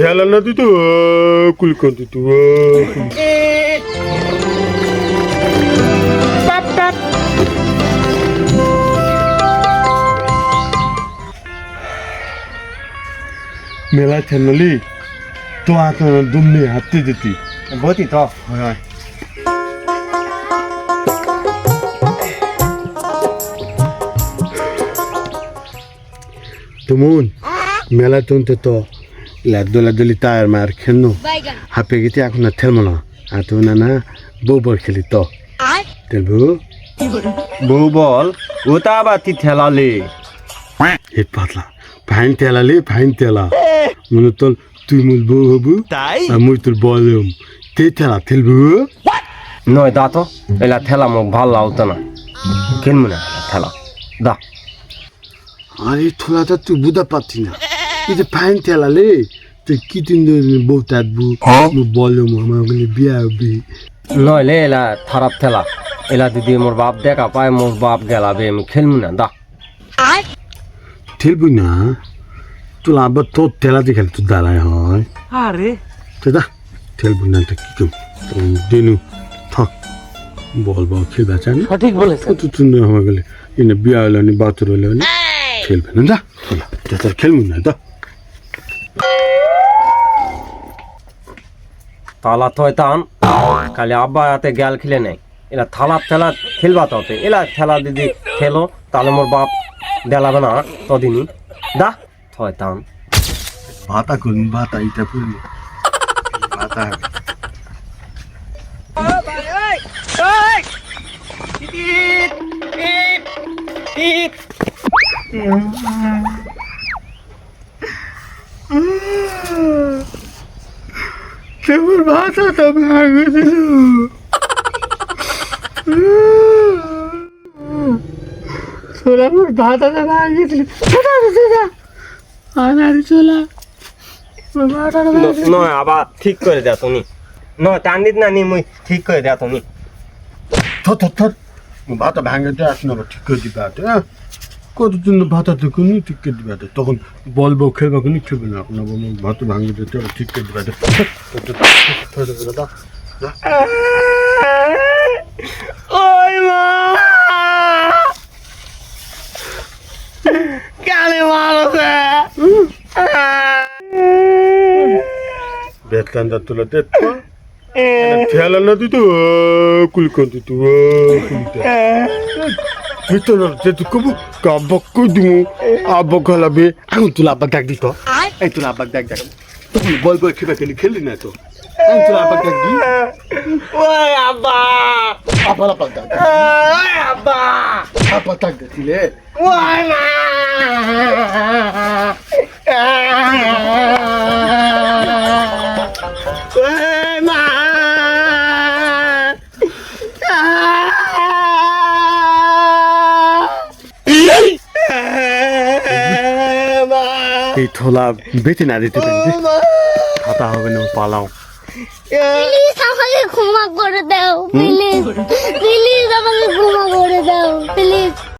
ঠেলা না দিত কুলকন দিত মেলা ঠেলালি তো হাত দুমনি হাতে দিতি বতি তো হয় হয়। তুমুন মেলা তুনতে তো লাদুলা দুলি টায়ার মার খেলনো। হাপে গেতে এখন আর ঠেলবো না। আর তো না না বউ বল খেলি তো। ঠেলবো বউ। বল আবার তি ঠেলালে এ পাতলা ফাইন তেলালে ফাইন তেলা মনে তোর তুই মুল বউ হবু। তাই? আর মুই তোর বলম তে তেলা ঠেলবো নয় দা তো। এলা ঠেলা মোক ভালো লাগতো না। কিনবো না ঠেলা দা। আরে থোলাটা তুই বুঝা পাচ্ছি না। এই যে ফাইন তেলালে তুই কি তিন বউ তাতবু মু বলম আমার ওখানে বিয়া হবি। নইলে এলা খারাপ ঠেলা এলা দিদি মোর বাপ দেখা পায় মোর বাপ গেলাবে আমি খেলব না দা। ঠেলবি না? তোর আবার তোর তেলাতে খেলে তোর দাঁড়ায় হয়। আরে। তো দা ঠেলবি না তো কি করব? দিনু থাক। বল বল খেলবা চান সঠিক বলেছে কত সুন্দর হয়ে গেলে এনে বিয়া হলো নি বাতুর হলো নি খেলবে না দা। তোর খেলবি না দা। তালা থয় তান কালি আব্বা রাতে গেল খেলে নেই এলা থালা ঠেলা খেলবা তাতে। এলা খেলা দিদি খেলো তাহলে মোর বাপ দেলাবে না তদিনই। দা থয় তান ভাতা করুন ভাতা এটা করুন ভাতা। হবে কেমন ভাতাটা ভাঙে দিল চোলা মোর ভাতাটা ভাঙে দিল আনারি চোলা নয় আবার ঠিক করে দেয়া তুমি। নয় টান দিত না নি মুই ঠিক করে দেয়া তুমি। থর থর থর। ভাতা ভাঙে দিয়ে আসুন আবার ঠিক করে দিবে হ্যাঁ? কতদিন ভাতা কোনো ঠিক করে দিবে তখন বলব খেলব কোনো খেলবে না। আপনার ভাত ভাঙে দিতে হবে ঠিক করে দিবে ওই মা! কালে মারছে বেতলান্দা তুলা দেখতো ঠেলা না দিত কুলকন দিত ভিতর যেতে কব কাব্বক কই দিমু আব্বক হলাবে এখন তুলা আব্বাক ডাক দিত এই তুলা আব্বাক ডাক ডাক তখন বল বল খেলা খেলি খেললি না তো? এখন তুলা আব্বাক ডাক দি। ওই আব্বা। আব্বা আব্বাক ডাক ওই আব্বা। আব্বা ডাক দিলে ওই মা। এই থোলা বেঁচে না দিতে পারি। খাতা হবে না পালাও। প্লিজ আমাকে ক্ষমা করে দাও প্লিজ প্লিজ আমাকে ক্ষমা করে দাও প্লিজ